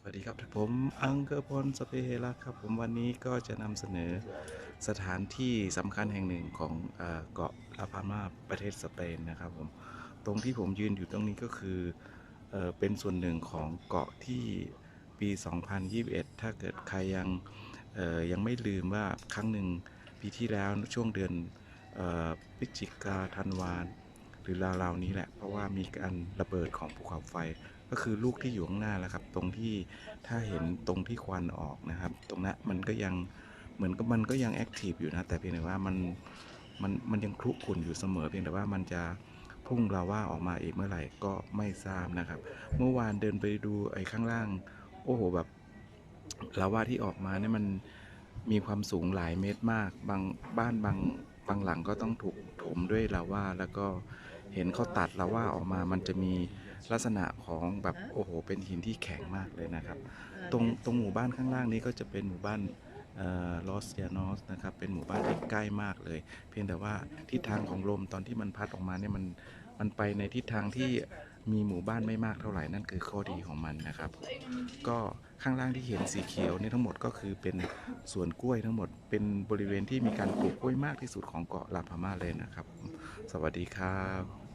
สวัสดีครับผมอังเกอร์พลสเปเฮระครับผมวันนี้ก็จะนำเสนอสถานที่สำคัญแห่งหนึ่งของเอกาะลาพามาประเทศสเปนนะครับผมตรงที่ผมยืนอยู่ตรงนี้ก็คือเอเป็นส่วนหนึ่งของเกาะที่ปี 2021 ถ้าเกิดใครยังยังไม่ลืมว่าครั้งหนึ่งปีที่แล้วช่วงเดือนออพฤศจิกาธันวา รือราวๆนี้แหละ เพราะว่ามีการระเบิดของภูเขาไฟ ก็คือลูกที่อยู่ข้างหน้าแล้วครับ ตรงที่ถ้าเห็นตรงที่ควันออกนะครับ ตรงนั้นมันก็ยังเหมือนกับมันก็ยังแอคทีฟอยู่นะ แต่เพียงแต่ว่ามันมันมันยังคลุกคลุ่นอยู่เสมอ เพียงแต่ว่ามันจะพุ่งลาว่าออกมาอีกเมื่อไหร่ก็ไม่ทราบนะครับ เมื่อวานเดินไปดูไอ้ข้างล่าง โอ้โหแบบลาว่าที่ออกมาเนี่ยมันมีความสูงหลายเมตรมาก บางบ้านบางบางหลังก็ต้องถูกถมด้วยลาว่าแล้วก็ เห็นเขาตัดลาว่าออกมามันจะมีลักษณะของแบบโอ้โห เป็นหินที่แข็งมากเลยนะครับ ตรงตรงหมู่บ้านข้างล่างนี้ก็จะเป็นหมู่บ้านลอสยานอสนะครับเป็นหมู่บ้านที่ใกล้มากเลย เพียงแต่ว่าทิศทางของลมตอนที่มันพัดออกมาเนี่ยมันมันไปในทิศทางที่ มีหมู่บ้านไม่มากเท่าไหร่นั่นคือข้อดีของมันนะครับ ก็ข้างล่างที่เห็นสีเขียวนี่ทั้งหมดก็คือเป็นสวนกล้วยทั้งหมด เป็นบริเวณที่มีการปลูกกล้วยมากที่สุดของเกาะลาพามาเลยนะครับ สวัสดีครับ